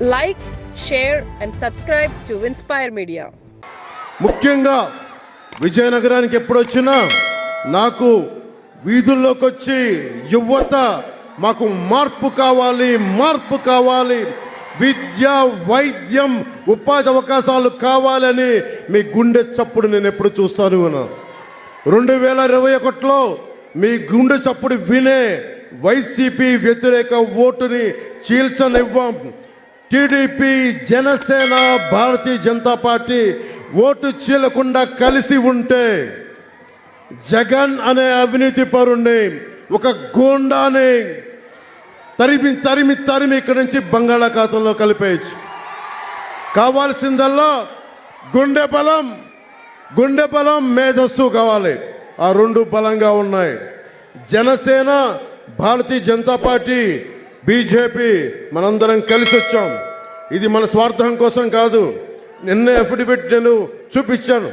Like share and subscribe to inspire media. ముఖ్యంగా విజయనగరానికి ఎప్పుడొచ్చినా నాకు వీధుల్లోకి వచ్చి యువత మాకు మార్పు కావాలి మార్పు కావాలి విద్య వైద్యం ఉపాధి అవకాశాలు కావాలని మీ గుండె చప్పుడు నేను ఎప్పుడు చూస్తాను రెండు వేల ఇరవై ఒకటిలో మీ గుండె చప్పుడు వినే వైసీపీ వ్యతిరేక ఓటుని చీల్చనివ్వం. TDP Janasena Bharatiya Janata party vote చీలకుండా కలిసి ఉంటే జగన్ అనే అవినీతి పరుణ్ణి ఒక గోండాని తరిమి తరిమి తరిమి ఇక్కడి నుంచి బంగాళాఖాతంలో కలిపేయచ్చు. కావాల్సిందల్లా గుండె బలం గుండె బలం మేధస్సు కావాలి. ఆ రెండు బలంగా ఉన్నాయి. జనసేన భారతీయ జనతా పార్టీ బీజేపీ మనందరం కలిసి వచ్చాం. ఇది మన స్వార్థం కోసం కాదు నిన్నే అఫిడవిట్ నేను చూపించాను.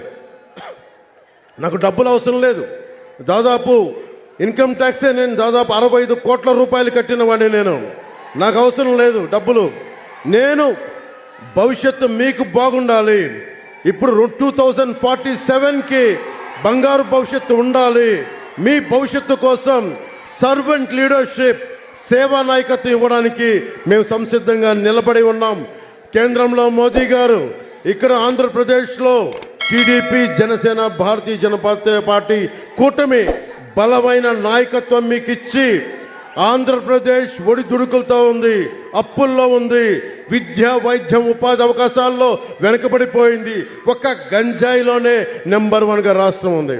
నాకు డబ్బులు అవసరం లేదు. దాదాపు ఇన్కమ్ ట్యాక్సే నేను దాదాపు అరవై ఐదు కోట్ల రూపాయలు కట్టిన వాడిని నేను. నాకు అవసరం లేదు డబ్బులు. నేను భవిష్యత్తు మీకు బాగుండాలి. ఇప్పుడు టూ థౌజండ్ ఫార్టీ సెవెన్కి బంగారు భవిష్యత్తు ఉండాలి. మీ భవిష్యత్తు కోసం సర్వెంట్ లీడర్షిప్ సేవా నాయకత్వం ఇవ్వడానికి మేము సంసిద్ధంగా నిలబడి ఉన్నాం. కేంద్రంలో మోదీ గారు ఇక్కడ ఆంధ్రప్రదేశ్లో టీడీపీ జనసేన భారతీయ జనతా పార్టీ కూటమి బలమైన నాయకత్వం మీకు ఇచ్చి ఆంధ్రప్రదేశ్ ఒడిదుడుకులతో ఉంది అప్పుల్లో ఉంది విద్య వైద్యం ఉపాధి అవకాశాల్లో వెనుకబడిపోయింది. ఒక్క గంజాయిలోనే నెంబర్ వన్గా రాష్ట్రం ఉంది.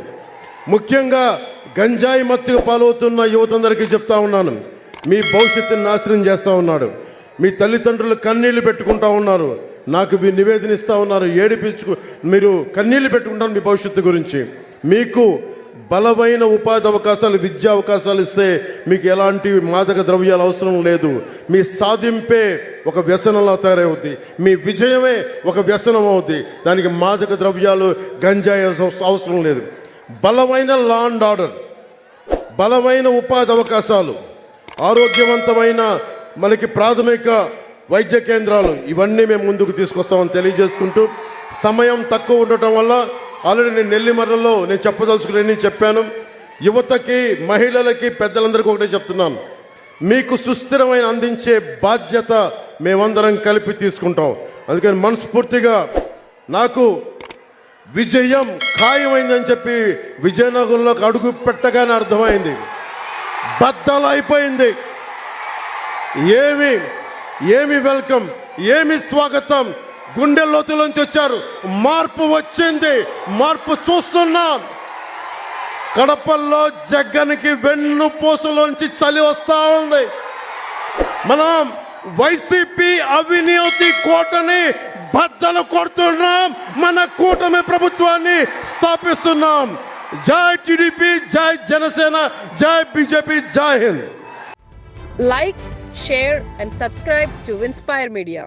ముఖ్యంగా గంజాయి మత్తుకు పాలవుతున్న యువతందరికీ చెప్తా ఉన్నాను. మీ భవిష్యత్తుని నాశనం చేస్తూ ఉన్నాడు. మీ తల్లిదండ్రులు కన్నీళ్ళు పెట్టుకుంటా ఉన్నారు. నాకు మీ నివేదన ఇస్తూ ఉన్నారు. ఏడిపించుకు మీరు కన్నీళ్ళు పెట్టుకుంటారు మీ భవిష్యత్తు గురించి. మీకు బలమైన ఉపాధి అవకాశాలు విద్యా అవకాశాలు ఇస్తే మీకు ఎలాంటి మాదక ద్రవ్యాలు అవసరం లేదు. మీ సాధింపే ఒక వ్యసనంలో తయారవుద్ది. మీ విజయమే ఒక వ్యసనం అవుద్ది. దానికి మాదక ద్రవ్యాలు గంజాయి అవసరం లేదు. బలమైన లా అండ్ ఆర్డర్ బలమైన ఉపాధి అవకాశాలు ఆరోగ్యవంతమైన మనకి ప్రాథమిక వైద్య కేంద్రాలు ఇవన్నీ మేము ముందుకు తీసుకొస్తామని తెలియజేసుకుంటూ సమయం తక్కువ ఉండటం వల్ల ఆల్రెడీ నేను నెల్లిమర్రలో నేను చెప్పదలుచుకునే చెప్పాను. యువతకి మహిళలకి పెద్దలందరికీ ఒకటే చెప్తున్నాను. మీకు సుస్థిరమైన అందించే బాధ్యత మేమందరం కలిపి తీసుకుంటాం. అందుకని మనస్ఫూర్తిగా నాకు విజయం ఖాయమైందని చెప్పి విజయనగరంలోకి అడుగు పెట్టగానే అర్థమైంది. బద్దలైపోయింది. ఏమి ఏమి వెల్కమ్ ఏమి స్వాగతం? గుండె లోతులోంచి వచ్చారు. మార్పు వచ్చింది. మార్పు చూస్తున్నాం. కడపల్లో జగ్గనికి వెన్ను పూసలోంచి చలి వస్తా ఉంది. మనం వైసీపీ అవినీతి కోటని బద్దలు కొడుతున్నాం. మన కూటమి ప్రభుత్వాన్ని స్థాపిస్తున్నాం. जय टीडीपी, जय जनसेना, जय बीजेपी, जय Hind. Like share and subscribe to inspire media